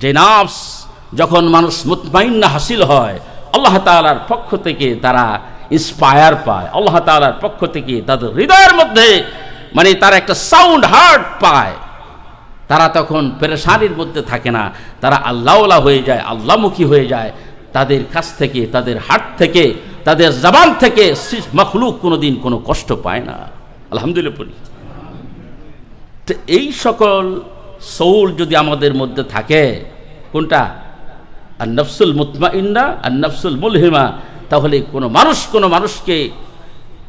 যে নাফস যখন মানুষ মুতমাইন্না হাসিল হয়, আল্লাহ তাআলার পক্ষ থেকে তারা ইন্সপায়ার পায়। আল্লাহ তাআলার পক্ষ থেকে তাদের হৃদয়ের মধ্যে মানে তারা একটা সাউন্ড হার্ট পায়। তারা তখন পেরেশানির মধ্যে থাকে না। তারা আল্লাহওয়ালা হয়ে যায়, আল্লাহমুখী হয়ে যায়। তাদের কাছ থেকে, তাদের হাট থেকে, তাদের জবান থেকে মখলুক কোনো দিন কোনো কষ্ট পায় না। আলহামদুলিল্লাহ। তো এই সকল সৌল যদি আমাদের মধ্যে থাকে, কোনটা? আর নফসুল মুতমা ইন্না আর নফসুল মুলহিমা। তাহলে কোনো মানুষ কোনো মানুষকে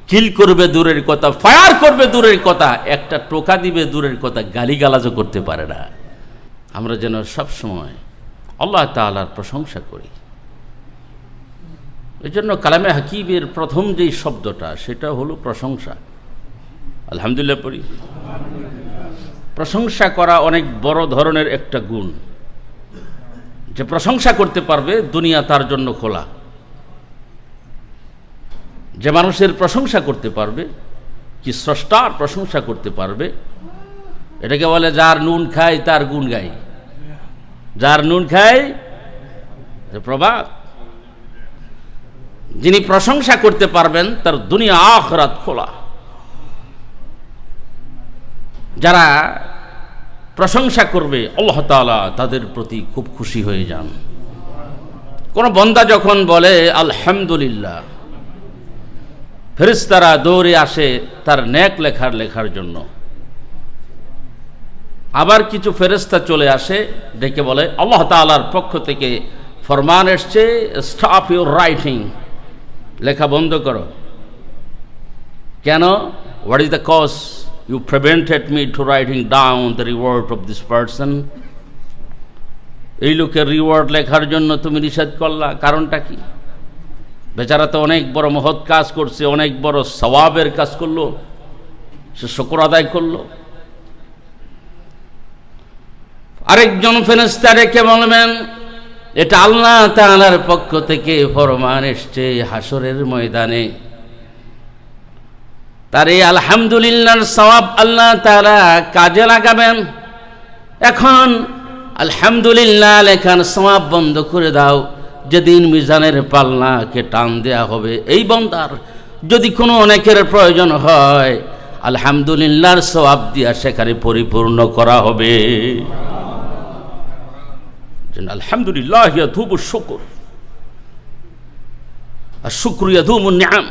কিল করবে দূরের কথা, ফায়ার করবে দূরের কথা, একটা টোকা দিবে দূরের কথা, গালিগালাজও করতে পারে না। আমরা যেন সব সময় আল্লাহ তাআলার প্রশংসা করি। এই জন্য কালামে হাকিবের প্রথম যেই শব্দটা, সেটা হলো প্রশংসা। আলহামদুলিল্লাহ পড়ি। প্রশংসা করা অনেক বড় ধরনের একটা গুণ। যে প্রশংসা করতে পারবে, দুনিয়া তার জন্য খোলা। যে মানুষের প্রশংসা করতে পারবে, কি স্রষ্টার প্রশংসা করতে পারবে, এটাকে বলে, যার নুন খায়, তার গুণ গাই যার নুন খায় যে প্রভাত। যিনি প্রশংসা করতে পারবেন, তার দুনিয়া, আখরাত খোলা। যারা প্রশংসা করবে, আল্লাহ তাআলা তাদের প্রতি খুব খুশি হয়ে যান। কোন বন্দা যখন বলে, আলহামদুলিল্লাহ ফেরিস্তারা দৌড়ে আসে তার ন্যাক লেখার লেখার জন্য। আবার কিছু ফেরেস্তা চলে আসে, ডেকে বলে, আল্লাহ তাআলার পক্ষ থেকে ফরমান এসছে স্টপ ইউর রাইটিং লেখা বন্ধ করো। কেন? What is the cause you prevented me to writing down the reward of this person এই লোকের রিওয়ার্ড লেখার জন্য তুমি নিষেধ করলা, কারণটা কি? বেচারা তো অনেক বড় মহৎ কাজ করছে, অনেক বড় সওয়াবের কাজ করল, সে শকর আদায় করল। আরেকজন ফেরেস্তা রেখে বলবেন এটা আল্লাহ তাআলার পক্ষ থেকে ফরমান এসছে হাসরের ময়দানে। তার এই আলহামদুলিল্লাহর সবাব আল্লাহ তারা কাজে লাগাবেন। এখন আলহামদুলিল্লাহ লেখান সওয়াব বন্ধ করে দাও। যেদিন মিজানের পাল্লাকে টান দেয়া হবে, এই বন্দার যদি কোনো অনেকের প্রয়োজন হয়, আলহামদুলিল্লাহর সবাব দিয়া সেখানে পরিপূর্ণ করা হবে। আলহামদুলিল্লাহ শুকর, আর শুক্রিয়া ইয়াধুমু নিয়াম।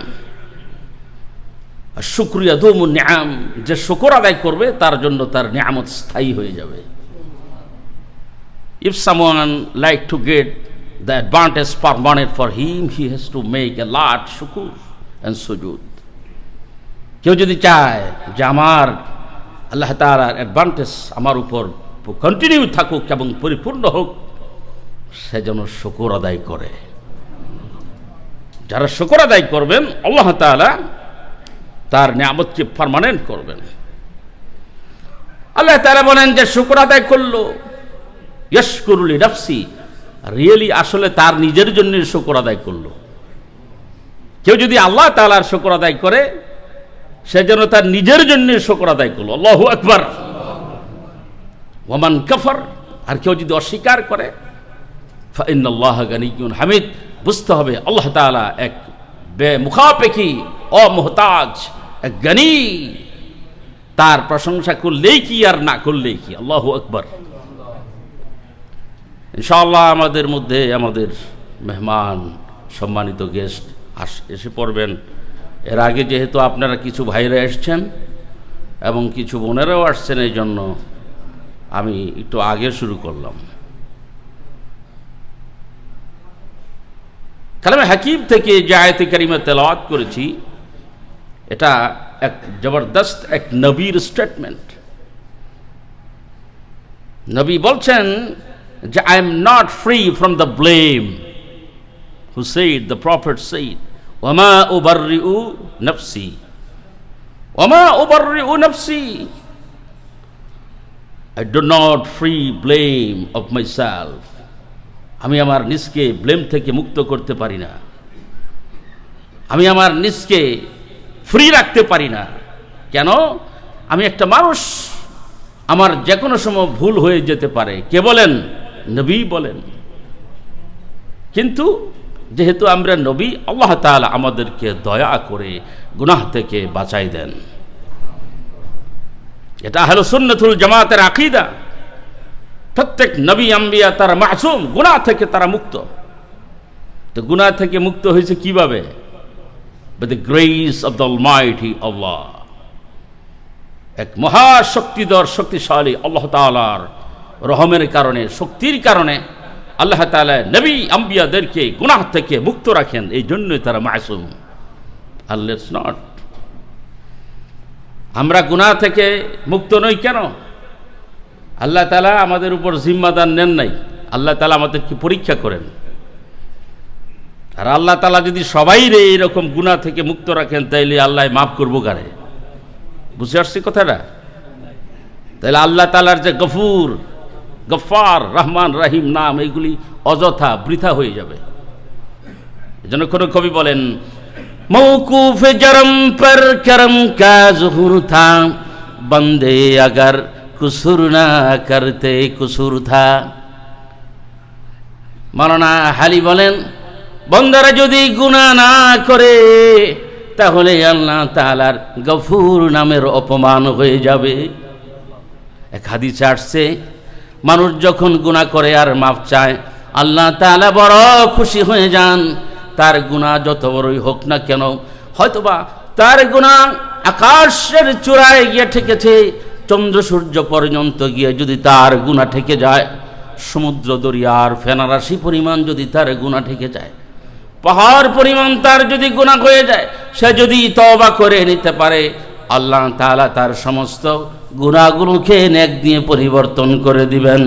আর শুক্র ইয়াধুমু নিয়াম যে শুকর আদায় করবে তার জন্য তার নিয়ামত স্থায়ী হয়ে যাবে if someone like to get the advantage permanent for him, he has to make a lot shukur and sujud. কেউ যদি চায় যে আমার আল্লাহ তালার অ্যাডভান্টেজ আমার উপর কন্টিনিউ থাকুক এবং পরিপূর্ণ হোক সে যেন শকুর আদায় করে যারা শকুর আদায় করবেন আল্লাহ তালা তার নিয়ামতকে পারমানেন্ট করবেন? আল্লাহ তালা বলেন যে, শুকুর আদায় করল। ইয়স্করুলি নফসি রিয়েলি আসলে তার নিজের জন্য শকর আদায় করল। কেউ যদি আল্লাহ তালার শকর আদায় করে, সে যেন তার নিজের জন্য শকর আদায় করল। আল্লাহু আকবর। Oman copper. আর কেউ যদি অস্বীকার করে হামিদ। বুঝতে হবে, আল্লাহ তালা এক বে মুখাপেক্ষি অমহতাজ। গানি। তার প্রশংসা করলেই কি আর না করলেই কি? আল্লাহ আকবর। ইনশাআল্লাহ আমাদের মধ্যে আমাদের মেহমান, সম্মানিত গেস্ট আস, এসে পড়বেন। এর আগে যেহেতু আপনারা কিছু ভাইরা এসছেন এবং কিছু বোনেরাও আসছেন, এই জন্য আমি একটু আগে শুরু করলাম। কালামে হাকিম থেকে যে আয়তে কারিমা তেলাওয়াত করেছি এটা এক জবরদস্ত এক নবীর স্টেটমেন্ট নবী বলছেন যে I am not free from the blame who said the prophet said ওমা উবার্রি উ নফসি ওমা উবার্রি উ নফসি I do not free blame of myself আমি আমার নিজকে ব্লেম থেকে মুক্ত করতে পারি না। আমি আমার নিজকে ফ্রি রাখতে পারি না। কেন? আমি একটা মানুষ, আমার যে কোনো সময় ভুল হয়ে যেতে পারে। কে বলেন? নবী বলেন। কিন্তু যেহেতু আমরা নবী, আল্লাহ তাআলা আমাদেরকে দয়া করে গুনাহ থেকে বাঁচাই দেন। এটা হলো সুন্নতুল জামাতের আকিদা। প্রত্যেক নবী, আম্বিয়া তারা মাসুম, গুনাহ থেকে তারা মুক্ত। তো গুনাহ থেকে মুক্ত হয়েছে কীভাবে? By the grace of the almighty Allah এক মহাশক্তিধর, শক্তিশালী আল্লাহ তাআলার রহমের কারণে, শক্তির কারণে আল্লাহ তাআলা নবী, আম্বিয়াদেরকে গুনাহ থেকে মুক্ত রাখেন। এই জন্যই তারা মাসুম। আল্লাহ নট আমরা গুনাহ থেকে মুক্ত নই কেন? আল্লাহ তালা আমাদের উপর জিম্মাদার নেন নাই। আল্লাহ তালা আমাদেরকে পরীক্ষা করেন। আর আল্লাহ তালা যদি সবাই রে এরকম গুণা থেকে মুক্ত রাখেন, তাইলে আল্লাহ মাফ করব কারে? বুঝে আসছি কথাটা? তাহলে আল্লাহ তালার যে গফুর গফার রহমান, রাহিম নাম, এইগুলি অযথা বৃথা হয়ে যাবে। এজন্য কোনো কবি বলেন, মৌকুফ জরম পর করম কা জহুর থা, বন্দে আগর কুসুর না করতে কুসুর থা। মাননা হালি বলেন বন্দারা যদি গুণা না করে, তাহলে আল্লাহ তালার গফুর নামের অপমান হয়ে যাবে। এক হাদিসে আসছে, মানুষ যখন গুণা করে আর মাপ চায়, আল্লাহ তাআলা বড় খুশি হয়ে যান। তার গুণা যত বড়ই হোক না কেন, হয়তোবা তার গুণা আকাশের চূড়ায় গিয়ে ঠেকেছে চন্দ্র সূর্য পর্যন্ত গিয়ে যদি তার গুণা ঠেকে যায়, সমুদ্র দরিয়ার ফেনারাশি পরিমাণ যদি তার গুণা ঠেকে যায় পাহাড় পরিমাণ তার যদি গুণা হয়ে যায়, সে যদি তবা করে নিতে পারে, আল্লাহ তালা তার সমস্ত গুণাগুলোকে নেক দিয়ে পরিবর্তন করে দিবেন।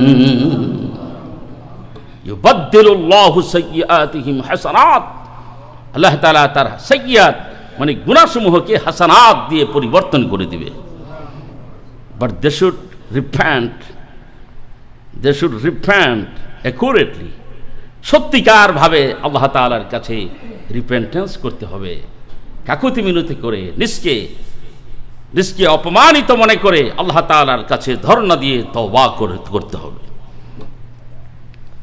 আল্লাহ তাআলা তার সাইয়্যাত মানে গুনাহসমূহকে হাসানাত দিয়ে পরিবর্তন করে দিবে। But they should repent they should repent accurately সত্যিকারভাবে Allah তাআলার কাছে রিপেন্টেন্স করতে হবে। কাকুতি মিনতি করে নিষ্কে নিষ্কে অপমানিত মনে করে আল্লাহ তাআলার কাছে ধর্ণা দিয়ে করে, করতে হবে।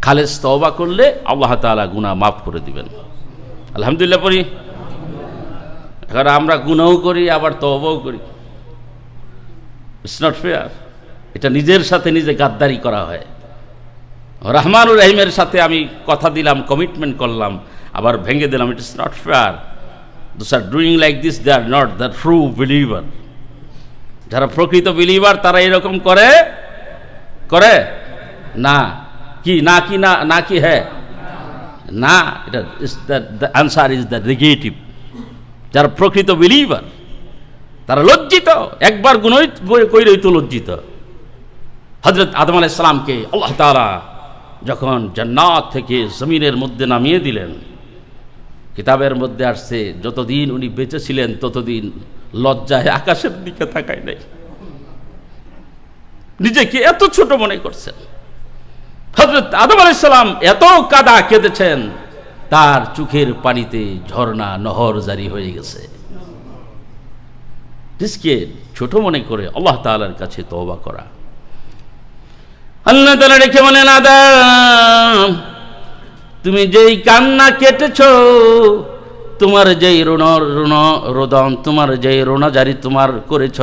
খালেজ তওবা করলে আল্লাহ তাআলা গুনাহ মাফ করে দিবেন। আলহামদুলিল্লাহ পড়ি। এখন আমরা গুনাও করি, আবার তওবাও করি। ইটস নট ফেয়ার এটা নিজের সাথে নিজে গাদ্দারি করা হয়। রহমানুর রহিমের সাথে আমি কথা দিলাম কমিটমেন্ট করলাম, আবার ভেঙে দিলাম। It is not fair those are doing like this they are not the true believer যারা প্রকৃত বিলিভার তারা এরকম করে? করে? না। কি? না কি? না না কি? হ্যাঁ। না, এটা is the answer is the negative যারা প্রকৃত বিলিভার তারা লজ্জিত। একবার গুণই কইরই তো লজ্জিত। হজরত আদম আলাইসালামকে আল্লাহ তাআলা যখন জান্নাত থেকে জমিনের মধ্যে নামিয়ে দিলেন, কিতাবের মধ্যে আসছে, যতদিন উনি বেঁচে ছিলেন, ততদিন লজ্জায় আকাশের দিকে তাকায় নাই। নিজেকে এত ছোট মনে করছেন। হজরত আদম আলাইসালাম এত কাদা কেঁদেছেন, তার চোখের পানিতে ঝর্ণা, নহর জারি হয়ে গেছে। ছোট মনে করে আল্লাহ তাআলার কাছে তওবা করা। আল্লাহ তালা রেখে বলেন, আদাম, তুমি যেই কান্না কেটেছ, তোমার যেই ঋণ ঋণ রোদন, তোমার যেই রোনাজারি তোমার করেছ,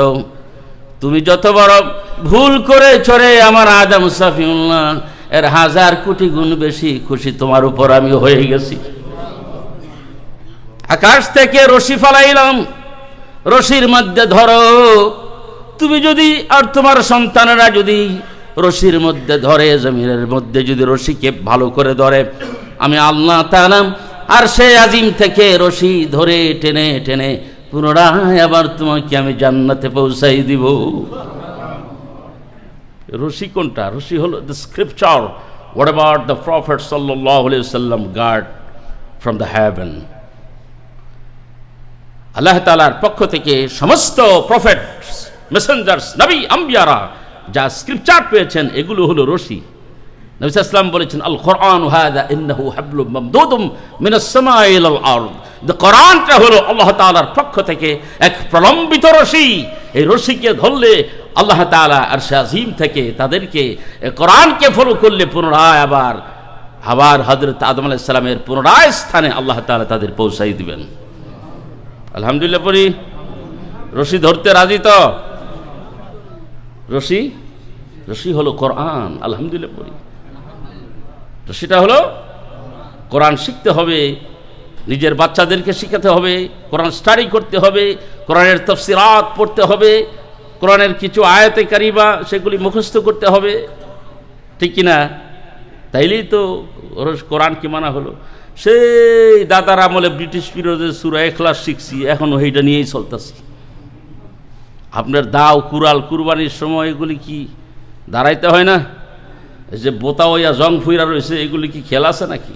তুমি যত বড় ভুল করেছ রে আমার আদম সাফিউল্লাহ, এর হাজার কোটি গুণ বেশি খুশি তোমার উপর আমি হয়ে গেছি। আকাশ থেকে রশি ফালাইলাম, রশির মধ্যে ধরো, তুমি যদি, আর তোমার সন্তানেরা যদি রশির মধ্যে ধরে, জমিনের মধ্যে যদি রশিকে ভালো করে ধরে, আমি আল্লাহ তালাম আর সে আজিম থেকে রশি ধরে টেনে টেনে পুনরায় আবার তোমাকে আমি জান্নাতে পৌঁছাই দিব। রশি কোনটা? রশি হলো the scripture what about the prophet সাল্লাহ সাল্লাম guard from the heaven Allah তালার পক্ষ থেকে সমস্ত প্রফেট মেসেঞ্জার্স নবী, আম্বিয়ারা যা স্ক্রিপচার পেয়েছেন, এগুলো হলো রশি। নবী ইসলাম বলেছেন আল কোরআন কোরআনটা হলো আল্লাহ তাআলার পক্ষ থেকে এক প্রলম্বিত রশি। এই রশিকে ধরলে আল্লাহ তালা আর আজিম থেকে তাদেরকে কোরআনকে ফলো করলে পুনরায় আবার আবার হজরত আদম আলাইসালামের পুনরায় স্থানে আল্লাহ তালা তাদের পৌঁছাই দিবেন। আলহামদুলিল্লাহ পড়ি। রশি ধরতে রাজি তো? রশি? রশি হলো কোরআন, আলহামদুলিল্লাহ পড়ি। রশিটা হলো কোরআন শিখতে হবে, নিজের বাচ্চাদেরকে শিখাতে হবে, কোরআন স্টাডি করতে হবে, কোরআনের তফসিরাত পড়তে হবে, কোরআনের কিছু আয়াতে কারিবা সেগুলি মুখস্থ করতে হবে। ঠিক কিনা? তাইলেই তো কোরআন কি মানা হলো। সেই দাদার আমলে ব্রিটিশ বিরোধী সুরা এখলাস শিখছি, এখন ওইটা নিয়েই চলতেছি। আপনার দাও কুরাল কুরবানির সময় এগুলি কি দাঁড়াইতে হয় না? যে বোতা ইয়া জং ফুইরা রয়েছে, এগুলি কি খেলা আছে নাকি?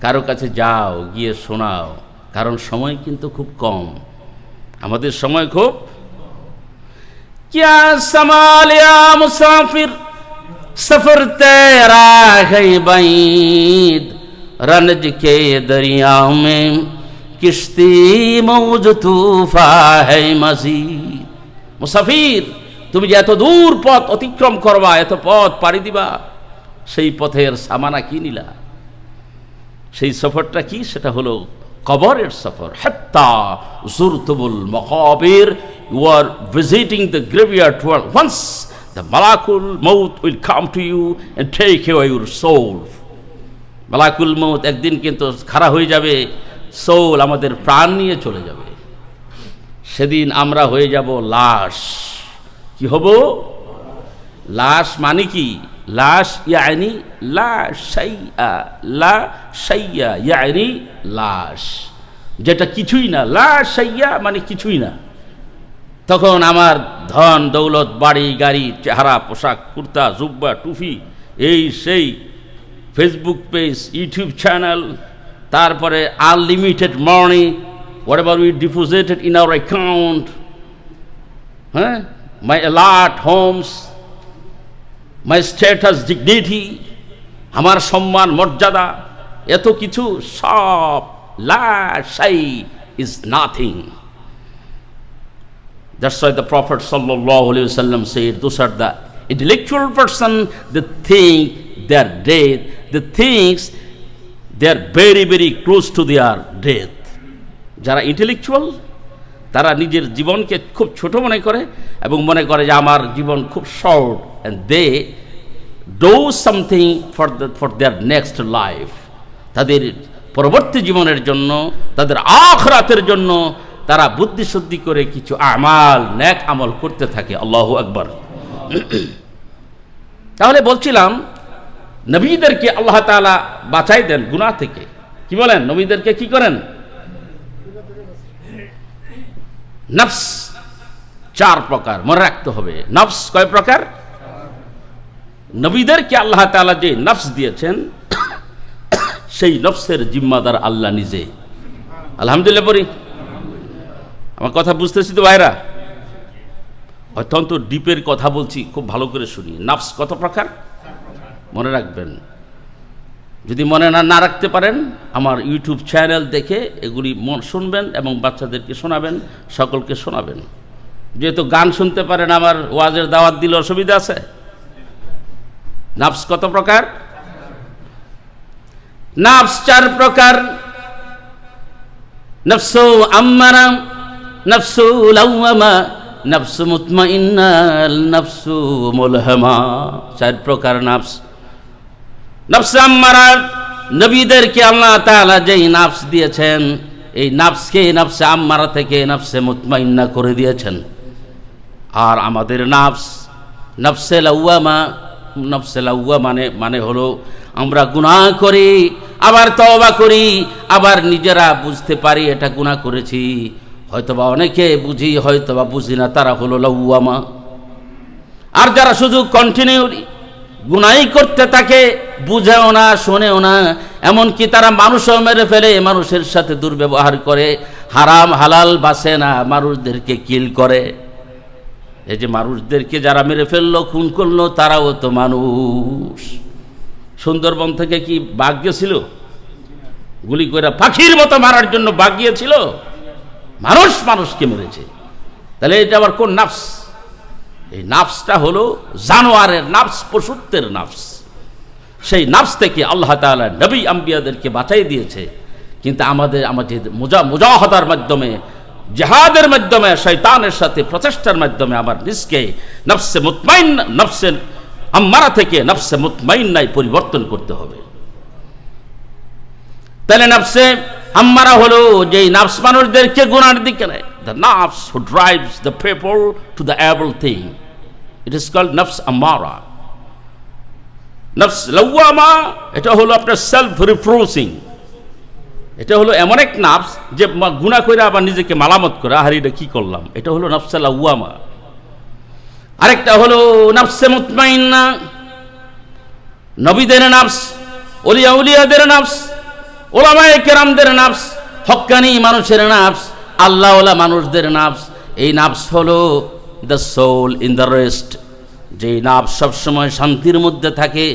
কারও কাছে যাও, গিয়ে শোনাও। কারণ সময় কিন্তু খুব কম। আমাদের সময় খুব সফর তেরা গই কে কিস্তি মৌজ তুফা হ্যাঁ মাঝি মুসাফির, তুমি যে এত দূর পথ অতিক্রম করবা, এত পথ পাড়ি দিবা, সেই পথের সামানা কি নিলা? সেই সফরটা কি? সেটা হলো কবরের সফর। হত্যা জুরতুবুল মকবের you are visiting the graveyard world once the মালাকুল মৌত will come to you and take your soul মালাকুল মৌত একদিন কিন্তু খাড়া হয়ে যাবে সোল আমাদের প্রাণ নিয়ে চলে যাবে। সেদিন আমরা হয়ে যাব লাশ। কি হব? লাশ মানে কি? লাশ ইয়ানি লা সাইয়া লা সাইয়া লাশ। যেটা কিছুই না, লা সাইয়া মানে কিছুই না। তখন আমার ধন, দৌলত, বাড়ি, গাড়ি, চেহারা, পোশাক, কুর্তা, জুব্বা টুফি এই সেই ফেসবুক পেজ ইউটিউব চ্যানেল তারপরে unlimited money whatever we deposited in our account হ্যাঁ my alert homes my status dignity আমার সম্মান মর্যাদা এত কিছু সব লাশাই is nothing That's why the Prophet wasallam said, those are the intellectual person, they think their death, the things they are very very close to their death. যারা intellectual তারা নিজের জীবনকে খুব ছোট মনে করে এবং মনে করে যে আমার জীবন খুব short and they do something for for their next life তাদের পরবর্তী জীবনের জন্য, তাদের আখরাতের জন্য তারা বুদ্ধিশুদ্ধি করে কিছু আমাল ন্যাক আমল করতে থাকে। আল্লাহ আকবর। তাহলে বলছিলাম নবীদেরকে আল্লাহ তাআলা বাঁচাই দেন গুনাহ থেকে। কি বলেন? নবীদেরকে কি করেন? নফস চার প্রকার, মনে রাখতে হবে। নফস কয় প্রকার? নবীদেরকে আল্লাহ তাআলা যে নফস দিয়েছেন, সেই নফসের জিম্মাদার আল্লাহ নিজে। আলহামদুলিল্লাহ পড়ি। আমার কথা বুঝতেছি তো ভাইরা? অত্যন্ত ডিপের কথা বলছি, খুব ভালো করে শুনি। নফস কত প্রকার? মনে রাখবেন। যদি মনে না না রাখতে পারেন, আমার ইউটিউব চ্যানেল দেখে এগুলি মন শুনবেন এবং বাচ্চাদেরকে শোনাবেন, সকলকে শোনাবেন। যেহেতু গান শুনতে পারেন, আমার ওয়াজের দাওয়াত দিলে অসুবিধা আছে? নাফস কত প্রকার? নাফস চার প্রকার। নফসু আম্মারা, নফসু লাওয়ামা নফসু মুতমাইন্নাল, নফসু মুলহামা। চার প্রকার নাফস। নফস আম্মারার নবীদেরকে আল্লাহ তাআলা যেই নাফস দিয়েছেন, এই নাফসকে নফসে আম্মারা থেকে নফসে মুতমাইন্না করে দিয়েছেন। আর আমাদের নাফস নফসে লাউয়ামা নফসে লাউয়া মানে মানে হলো আমরা গুনাহ করি, আবার তওবা করি, আবার নিজেরা বুঝতে পারি এটা গুনাহ করেছি। হয়তোবা অনেকে বুঝি, হয়তোবা বুঝি না, তারা হলো লাউয়ামা আর যারা শুধু কন্টিনিউলি গুনাই করতে থাকে বুঝেও না, শোনেও না। এমনকি তারা মানুষও মেরে ফেলে, মানুষের সাথে দুর্ব্যবহার করে। হারাম, হালাল বাসে না, মানুষদেরকে কিল করে। এই যে মানুষদেরকে যারা মেরে ফেলল, খুন করল, তারাও তো মানুষ। সুন্দরবন থেকে কি বাঘ গেছিল? গুলি করে পাখির মতো মারার জন্য বাঘ গিয়েছিল? মানুষ মানুষকে মেরেছে। তাহলে এটা আবার কোন নাফস? এই নাফসটা হলো জানোয়ারের নাফস, পশুত্বের নাফস। সেই নাফস থেকে আল্লাহ তাআলা নবী আম্বিয়াদেরকে বাঁচাই দিয়েছে। কিন্তু আমাদের আমাদের মুজা, মুজাহাদার মাধ্যমে, জেহাদের মাধ্যমে শৈতানের সাথে প্রচেষ্টার মাধ্যমে আমার নিজকে নফসে মুতমাইন, নফসে আম্মারা থেকে নফসে মুতমাইন্নায় পরিবর্তন করতে হবে। তাহলে নফসে আম্মারা হলো যে নাফস মানুষদেরকে গুনার দিকে নেয়। The নাফস who drives the people to the able thing it is called নফস আম্মারা নফস লওয়ামা এটা হলো আপনার সেলফ রিপ্রোসিং এটা হলো এমন এক নাফস যে গুনাহ করে আবার নিজেকে মালামত করে আহার এটা কি করলাম? এটা হলো নফসে লওয়ামা আরেকটা হলো নফসে মুতমাইন্না নবীদের নাফস অলিয়া উলিয়াদের নাফস ওলামায়ে কেরামদের নাফস হক্কানি মানুষের নাফস আল্লাহওয়ালা মানুষদের নাফস এই নাফস হলো the soul in the rest যেই নাফস সবসময় শান্তির মধ্যে থাকে,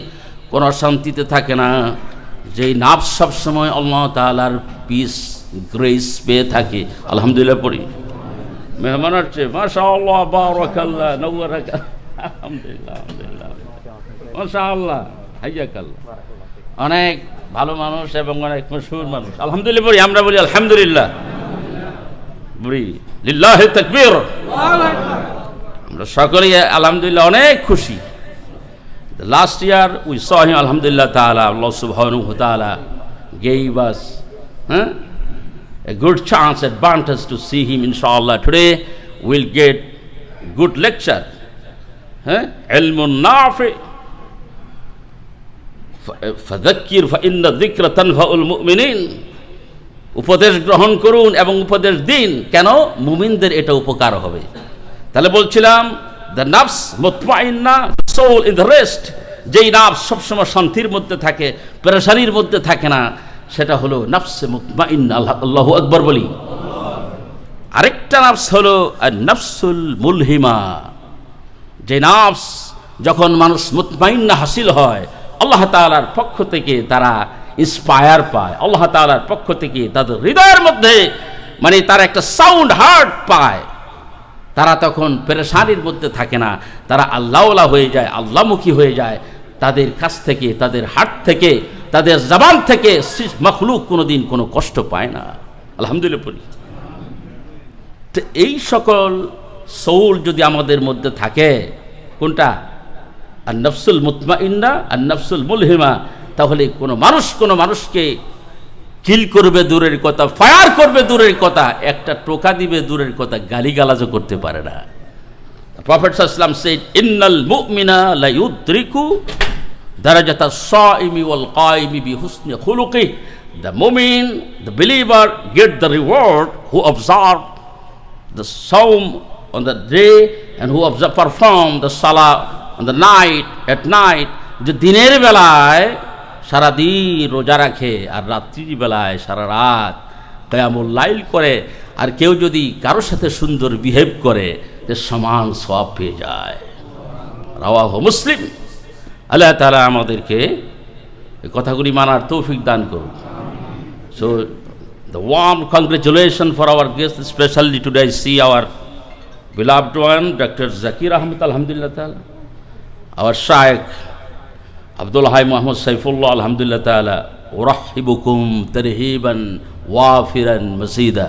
কোনো শান্তিতে থাকে না। যেই নাফস সবসময় আল্লাহ তাআলার পিস গ্রেস পেয়ে থাকে। আলহামদুলিল্লাহ পড়ি। মেহমান আসছে মাশা আল্লাহ বারাকাল্লাহ আলহামদুলিল্লাহ অনেক ভালো মানুষ এবং অনেক মশহুর মানুষ। আলহামদুলিল্লাহ পড়ি, আমরা বলি আলহামদুলিল্লাহ। বলি লিল্লাহ তাকবীর আমরা সকলেই আলহামদুলিল্লাহ অনেক খুশি last year we saw him alhamdulillah ta'ala Allah subhanahu wa ta'ala gave us huh, a good chance advantage to see him inshallah today we'll get good lecture huh? علم نافع ফাদাক্কির ফাইন্না যিকরা তানফাউল মুমিনিন উপদেশ গ্রহণ করুন এবং উপদেশ দিন, কেন? মুমিনদের এটা উপকার হবে। তাহলে বলছিলাম দ্য নাফস মুতমাইন্না সোল ইন দ্য রেস্ট যেই নাফস সবসময় শান্তির মধ্যে থাকে, পেরেশানির মধ্যে থাকে না, সেটা হলো নাফসে মুতমাইন্না আল্লাহ আল্লাহু আকবর বলি। আরেকটা নাফস হলো নাফসুল মুলহিমা যে নাফস যখন মানুষ মুতমাইন্না হাসিল হয়, আল্লাহ তাআলার পক্ষ থেকে তারা ইন্সপায়ার পায়। আল্লাহ তাআলার পক্ষ থেকে তাদের হৃদয়ের মধ্যে মানে তারা একটা সাউন্ড হার্ট পায়। তারা তখন পেরেশানির মধ্যে থাকে না। তারা আল্লাহওয়ালা হয়ে যায়, আল্লাহমুখী হয়ে যায়। তাদের কাছ থেকে, তাদের হাট থেকে, তাদের জবান থেকে মখলুক কোনোদিন কোনো কষ্ট পায় না। আলহামদুলিল্লাহ তো এই সকল সৌল যদি আমাদের মধ্যে থাকে, কোনটা? আর নফসুল মুতমাইন্না আর নফসুল মুলহিমা। তাহলে কোনো মানুষ কোনো মানুষকে কিল করবে দূরের কথা ফায়ার করবে দূরের কথা একটা টোকা দিবে দূরের কথা গালিগালাজও করতে পারে না। প্রফেট ইসলাম সেড ইন্নাল মুমিনা লা ইউদ্রিকু দারাজাতা সাইমি ওয়াল কাইমি বি হুসনি খুলুকি। দ্য মুমিন the believer get the reward who observe the psalm on the day and who observe, perform the salah on the night at night যে দিনের বেলায় সারাদিন রোজা রাখে আর রাত্রিবেলায় সারা রাত কয়ামুল লাইল করে। আর কেউ যদি কারোর সাথে সুন্দর বিহেভ করে যে সমান সব পেয়ে যায়। রাওয়াহ মুসলিম। আল্লাহ তালা আমাদেরকে এই কথাগুলি মানার তৌফিক দান করুন। So the warm congratulation for our guest specially to dais our beloved one doctor Zakir Ahmed আলহামদুলিল্লাহ তাল আওয়ার শায়েখ Abdul Hai Muhammad Saifullah, Alhamdulillah Ta'ala, أرحبكم ترهيبا وافرا مزيدا